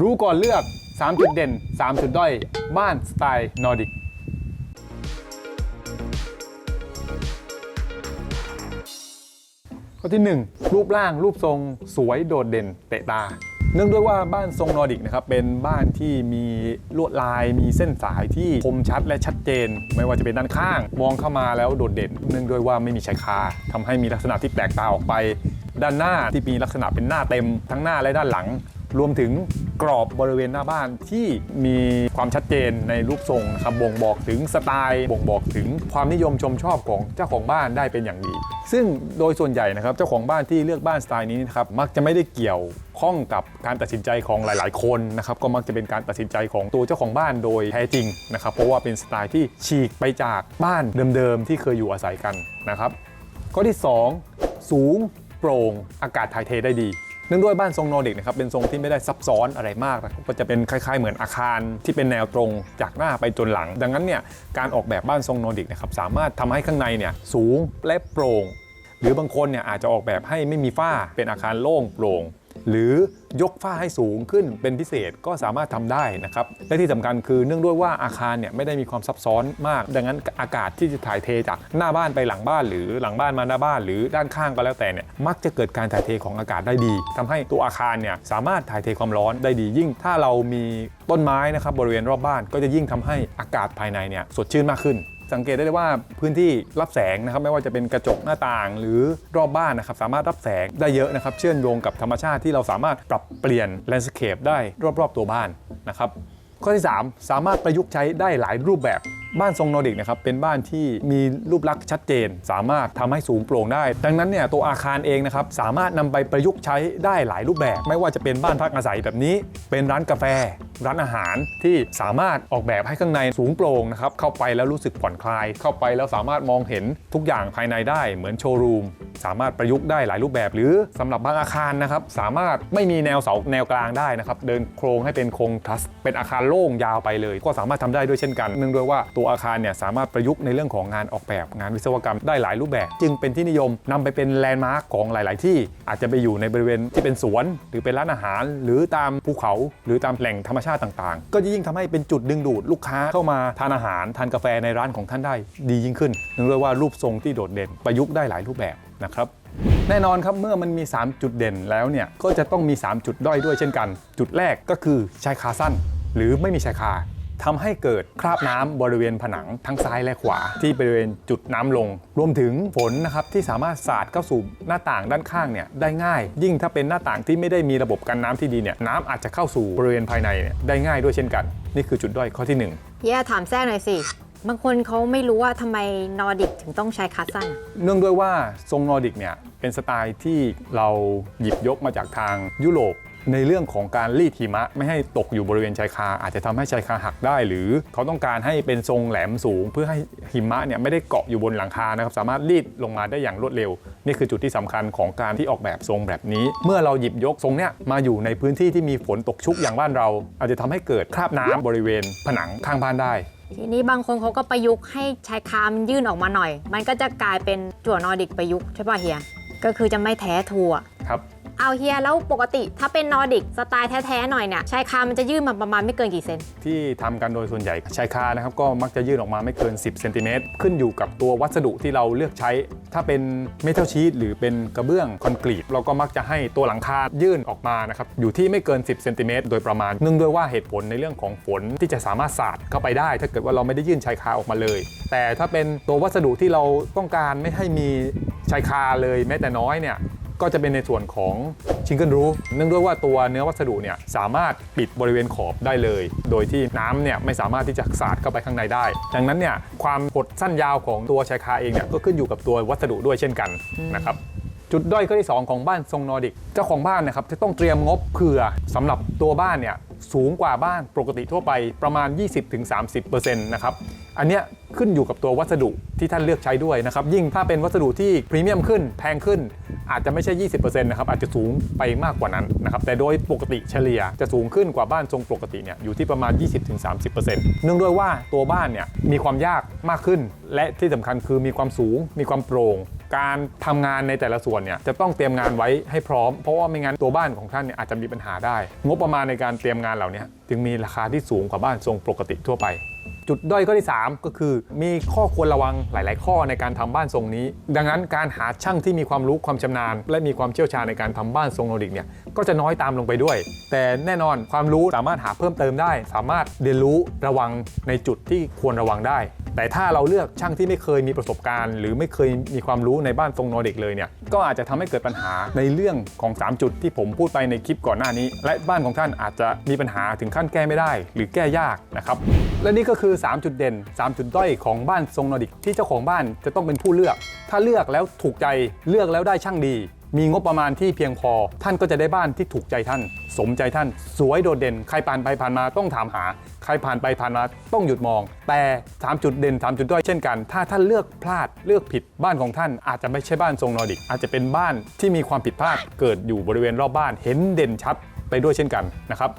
รู้ก่อนเลือก 3 จุดเด่น 3 จุดด้อย บ้านสไตล์นอร์ดิกข้อที่ 1 รูปร่างรูปทรงสวยโดดเด่นเตะตา เนื่องด้วยว่าบ้านทรงนอร์ดิกนะครับเป็นบ้านที่มีลวดลาย มีเส้นสายที่คมชัดและชัดเจน ไม่ว่าจะเป็นด้านข้าง มองเข้ามาแล้วโดดเด่น เนื่องด้วยว่าไม่มีชายคาทำให้มีลักษณะที่แปลกตาออกไป ด้านหน้าที่มีลักษณะเป็นหน้าเต็มทั้งหน้าและด้านหลัง รวมถึงกรอบบริเวณหน้าบ้านที่มีความชัดเจนในรูปทรงนะครับบ่งบอกถึงสไตล์บ่งบอกถึงความนิยมชมชอบของเจ้าของบ้านได้เป็นอย่างดี ซึ่งโดยส่วนใหญ่นะครับเจ้าของบ้านที่เลือกบ้านสไตล์นี้นะครับมักจะไม่ได้เกี่ยวข้องกับการตัดสินใจของหลาย ๆ คนนะครับก็มักจะเป็นการตัดสินใจของตัวเจ้าของบ้านโดยแท้จริงนะครับเพราะว่าเป็นสไตล์ที่ฉีกไปจากบ้านเดิม ๆ ที่เคยอยู่อาศัยกันนะครับข้อที่ 2 สูงโปร่งอากาศถ่ายเทได้ดี เนื่องด้วยบ้านทรงนอร์ดิกนะครับเป็นทรงที่ไม่ได้ซับซ้อนอะไรมากนะครับก็จะเป็นคล้ายๆ เหมือนอาคารที่เป็นแนวตรงจากหน้าไปจนหลัง ดังนั้นเนี่ยการออกแบบบ้านทรงนอร์ดิกนะครับสามารถทำให้ข้างในเนี่ยสูงและโปร่ง หรือบางคนเนี่ยอาจจะออกแบบให้ไม่มีฝ้าเป็นอาคารโล่งโปร่ง หรือยกฝ้าให้สูงขึ้นเป็นพิเศษก็สามารถทำได้นะครับ และที่สำคัญคือเนื่องด้วยว่าอาคารเนี่ยไม่ได้มีความซับซ้อนมาก ดังนั้นอากาศที่จะถ่ายเทจากหน้าบ้านไปหลังบ้าน หรือหลังบ้านมาหน้าบ้าน หรือด้านข้างก็แล้วแต่เนี่ยมักจะเกิดการถ่ายเทของอากาศได้ดีทำให้ตัวอาคารเนี่ยสามารถถ่ายเทความร้อนได้ดียิ่ง ถ้าเรามีต้นไม้นะครับบริเวณรอบบ้านก็จะยิ่งทำให้อากาศภายในเนี่ยสดชื่นมากขึ้น สังเกตได้เลยว่าพื้นที่รับแสงนะครับไม่ว่าจะเป็นกระจกหน้าต่าง หรือรอบบ้านนะครับสามารถรับแสงได้เยอะนะครับ เชื่อมโยงกับธรรมชาติที่เราสามารถปรับเปลี่ยนแลนด์สเคปได้รอบๆตัวบ้านนะครับ ข้อที่ 3 สามารถประยุกต์ใช้ได้หลายรูปแบบบ้านทรงนอร์ดิกนะครับเป็นบ้านที่มีรูปลักษณ์ชัดเจน สามารถทำให้สูงโปร่งได้ ดังนั้นเนี่ยตัวอาคารเองนะครับสามารถนำไปประยุกต์ใช้ได้หลายรูปแบบ ไม่ว่าจะเป็นบ้านพักอาศัยแบบนี้ เป็นร้านกาแฟ ร้านอาหารที่สามารถออกแบบให้ข้างในสูงโปร่งนะครับเข้าไปแล้วรู้สึกผ่อนคลาย เข้าไปแล้วสามารถมองเห็นทุกอย่างภายในได้เหมือนโชว์รูม สามารถประยุกต์ได้หลายรูปแบบ หรือสำหรับบางอาคารนะครับสามารถไม่มีแนวเสาแนวกลางได้นะครับเดินโครงให้เป็นโครงทัสเป็นอาคารโล่งยาวไปเลย ก็สามารถทำได้ด้วยเช่นกัน เนื่องด้วยว่าตัวอาคารเนี่ยสามารถประยุกต์ในเรื่องของงานออกแบบงานวิศวกรรมได้หลายรูปแบบ จึงเป็นที่นิยมนำไปเป็นแลนด์มาร์กของหลาย ๆ ที่อาจจะไปอยู่ในบริเวณที่เป็นสวน หรือเป็นร้านอาหาร หรือตามภูเขา หรือตามแหล่งธรรมชาติต่าง ๆ ก็จะยิ่งทำให้เป็นจุดดึงดูดลูกค้าเข้ามาทานอาหารทานกาแฟในร้านของท่านได้ดียิ่งขึ้นเนื่องด้วยว่ารูปทรงที่โดดเด่นประยุกต์ได้หลายรูปแบบ นะครับแน่นอนครับเมื่อมันมี 3 จุดเด่นแล้วเนี่ยก็จะต้องมี 3 จุดด้อยด้วยเช่นกัน จุดแรกก็คือชายคาสั้น หรือไม่มีชายคาทำให้เกิดคราบน้ำบริเวณผนังทั้งซ้ายและขวา ที่บริเวณจุดน้ำลง รวมถึงฝนนะครับที่สามารถสาดเข้าสู่หน้าต่างด้านข้างเนี่ยได้ง่าย ยิ่งถ้าเป็นหน้าต่างที่ไม่ได้มีระบบกันน้ำที่ดีเนี่ยน้ำอาจจะเข้าสู่บริเวณภายในเนี่ยได้ง่ายด้วยเช่นกัน นี่คือจุดด้อยข้อที่หนึ่งเฮียถามแทรกหน่อยสิ บางคนเขาไม่รู้ว่าทำไมนอร์ดิกถึงต้องใช้คัสซันเนื่องด้วยว่าทรงนอร์ดิกเนี่ยเป็นสไตล์ที่เราหยิบยกมาจากทางยุโรปในเรื่องของการรีดหิมะไม่ให้ตกอยู่บริเวณชายคา อาจจะทำให้ชายคาหักได้ หรือเขาต้องการให้เป็นทรงแหลมสูง เพื่อให้หิมะเนี่ยไม่ได้เกาะอยู่บนหลังคานะครับสามารถรีดลงมาได้อย่างรวดเร็ว นี่คือจุดที่สำคัญของการที่ออกแบบทรงแบบนี้ เมื่อเราหยิบยกทรงเนี้ยมาอยู่ในพื้นที่ที่มีฝนตกชุกอย่างบ้านเรา อาจจะทำให้เกิดคราบน้ำบริเวณผนังข้างบ้านได้ ทีนี้บางคนเขาก็ประยุกต์ให้ชายคามันยื่นออกมาหน่อย มันก็จะกลายเป็นจั่วนอร์ดิกประยุกต์ใช่ป่ะเฮีย ก็คือจะไม่แท้ทัวครับ เอาเฮียแล้วปกติถ้าเป็นนอร์ดิกสไตล์แท้ๆหน่อยเนี่ยชายคามันจะยื่นมาประมาณไม่เกินกี่เซนที่ทำกันโดยส่วนใหญ่ชายคานะครับก็มักจะยื่นออกมาไม่เกิน 10เซนติเมตรขึ้นอยู่กับตัววัสดุที่เราเลือกใช้ ถ้าเป็นเมทัลชีตหรือเป็นกระเบื้องคอนกรีตเราก็มักจะให้ตัวหลังคายื่นออกมานะครับอยู่ที่ไม่เกิน 10เซนติเมตรโดยประมาณเนื่องด้วยว่าเหตุผลในเรื่องของฝนที่จะสามารถสาดเข้าไปได้ ถ้าเกิดว่าเราไม่ได้ยื่นชายคาออกมาเลย แต่ถ้าเป็นตัววัสดุที่เราต้องการไม่ให้มีชายคาเลยแม้แต่น้อยเนี่ย ก็จะเป็นในส่วนของชิงเกิลรูฟเนื่องด้วยว่าตัวเนื้อวัสดุเนี่ยสามารถปิดบริเวณขอบได้เลย โดยที่น้ำเนี่ยไม่สามารถที่จะสาดเข้าไปข้างในได้ ดังนั้นเนี่ยความหดสั้นยาวของตัวชายคาเองเนี่ยก็ขึ้นอยู่กับตัววัสดุด้วยเช่นกันนะครับจุดด้อยข้อที่ 2 ของบ้านทรงนอร์ดิก เจ้าของบ้านนะครับจะต้องเตรียมงบเผื่อสำหรับตัวบ้านเนี่ยสูงกว่าบ้านปกติทั่วไปประมาณ 20-30%นะครับอันเนี้ยขึ้นอยู่กับตัววัสดุที่ท่านเลือกใช้ด้วยนะครับยิ่งถ้าเป็นวัสดุที่พรีเมียมขึ้นแพงขึ้น อาจจะไม่ใช่ 20%นะครับอาจจะสูงไปมากกว่านั้นนะครับแต่โดยปกติเฉลี่ยจะสูงขึ้นกว่าบ้านทรงปกติเนี่ยอยู่ที่ประมาณ 20-30%เนื่องด้วยว่าตัวบ้านเนี่ยมีความยากมากขึ้น และที่สำคัญคือมีความสูง มีความโปร่งการทำงานในแต่ละส่วนเนี่ยจะต้องเตรียมงานไว้ให้พร้อม เพราะว่าไม่งั้นตัวบ้านของท่านเนี่ยอาจจะมีปัญหาได้ งบประมาณในการเตรียมงานเหล่านี้จึงมีราคาที่สูงกว่าบ้านทรงปกติทั่วไป จุดด้อยข้อที่ 3 ก็คือมีข้อควรระวังหลาย ๆ ข้อในการทำบ้านทรงนี้ ดังนั้นการหาช่างที่มีความรู้ความชำนาญ และมีความเชี่ยวชาญในการทำบ้านทรงโนอร์ดิกเนี่ยก็จะน้อยตามลงไปด้วย แต่แน่นอนความรู้สามารถหาเพิ่มเติมได้ สามารถเรียนรู้ระวังในจุดที่ควรระวังได้ แต่ถ้าเราเลือกช่างที่ไม่เคยมีประสบการณ์ หรือไม่เคยมีความรู้ในบ้านทรงนอร์ดิกเลยเนี่ยก็อาจจะทำให้เกิดปัญหาในเรื่องของ 3 จุดที่ผมพูดไปในคลิปก่อนหน้านี้ และบ้านของท่านอาจจะมีปัญหาถึงขั้นแก้ไม่ได้ หรือแก้ยากนะครับและนี่ก็คือ3 จุดเด่น 3 จุดด้อยของบ้านทรงนอร์ดิกที่เจ้าของบ้านจะต้องเป็นผู้เลือก ถ้าเลือกแล้วถูกใจเลือกแล้วได้ช่างดี มีงบประมาณที่เพียงพอ ท่านก็จะได้บ้านที่ถูกใจท่าน สมใจท่าน สวยโดดเด่น ใครผ่านไปผ่านมาต้องถามหา ใครผ่านไปผ่านมาต้องหยุดมอง แต่ 3 จุดเด่น 3 จุดด้อยเช่นกัน ถ้าท่านเลือกพลาดเลือกผิดบ้านของท่านอาจจะไม่ใช่บ้านทรงนอร์ดิกอาจจะเป็นบ้านที่มีความผิดพลาดเกิดอยู่บริเวณรอบบ้านเห็นเด่นชัดไปด้วยเช่นกันนะครับ